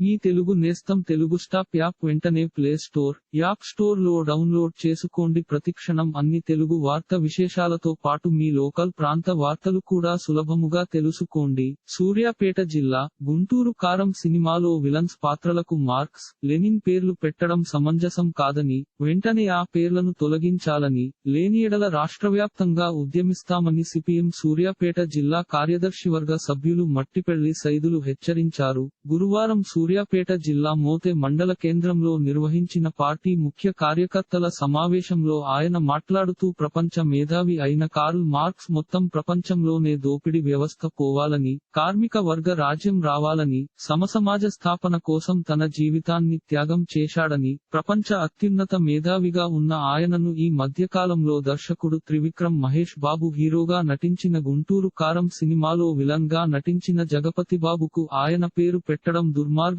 మీ తెలుగు నేస్తం Telugu stop app వెంటనే play store app స్టోర్లో డౌన్లోడ్ చేసుకోండి. ప్రతిక్షణం అన్ని తెలుగు వార్త విశేషాలతో పాటు మీ లోకల్ ప్రాంత వార్తలు కూడా సులభముగా తెలుసుకోండి. సూర్యాపేట జిల్లా గుంటూరు కారం సినిమాలో విలన్స్ పాత్రలకు మార్క్స్ లెనిన్ పేర్లు పెట్టడం సమంజసం కాదని వెంటనే ఆ పేర్లను తొలగించాలని లేనియడల రాష్ట్రవ్యాప్తంగా ఉద్యమిస్తామని సిపిఎం సూర్యాపేట జిల్లా కార్యదర్శివర్గ సభ్యులు మట్టిపెళ్ళి సైదులు హెచ్చరించారు. గురువారం సూర్యాపేట జిల్లా మోతే మండల కేంద్రంలో నిర్వహించిన పార్టీ ముఖ్య కార్యకర్తల సమావేశంలో ఆయన మాట్లాడుతూ ప్రపంచ మేధావి అయిన కార్ల్ మార్క్స్ మొత్తం ప్రపంచంలోనే దోపిడి వ్యవస్థ పోవాలని కార్మిక వర్గ రాజ్యం రావాలని సమసమాజ స్థాపన కోసం తన జీవితాన్ని త్యాగం చేశాడని ప్రపంచ అత్యున్నత మేధావిగా ఉన్న ఆయనను ఈ మధ్యకాలంలో దర్శకుడు త్రివిక్రమ్ మహేష్ బాబు హీరోగా నటించిన గుంటూరు కారం సినిమాలో విలన్గా నటించిన జగపతి బాబుకు ఆయన పేరు పెట్టడం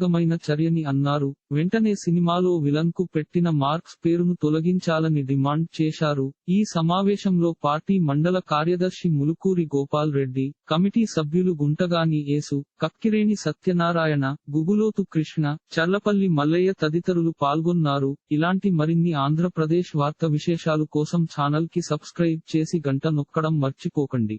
దుర్మార్గమైన చర్యని అన్నారు. వెంటనే సినిమాలో విలన్కు పెట్టిన మార్క్స్ పేరును తొలగించాలని డిమాండ్ చేశారు. ఈ సమావేశంలో పార్టీ మండల కార్యదర్శి ములుకూరి గోపాల్ రెడ్డి కమిటీ సభ్యులు గుంటగాని యేసు కక్కిరేని సత్యనారాయణ గుగులోతు కృష్ణ చర్లపల్లి మల్లయ్య తదితరులు పాల్గొన్నారు. ఇలాంటి మరిన్ని ఆంధ్రప్రదేశ్ వార్త విశేషాలు కోసం ఛానల్కి సబ్స్క్రైబ్ చేసి గంట నొక్కడం మర్చిపోకండి.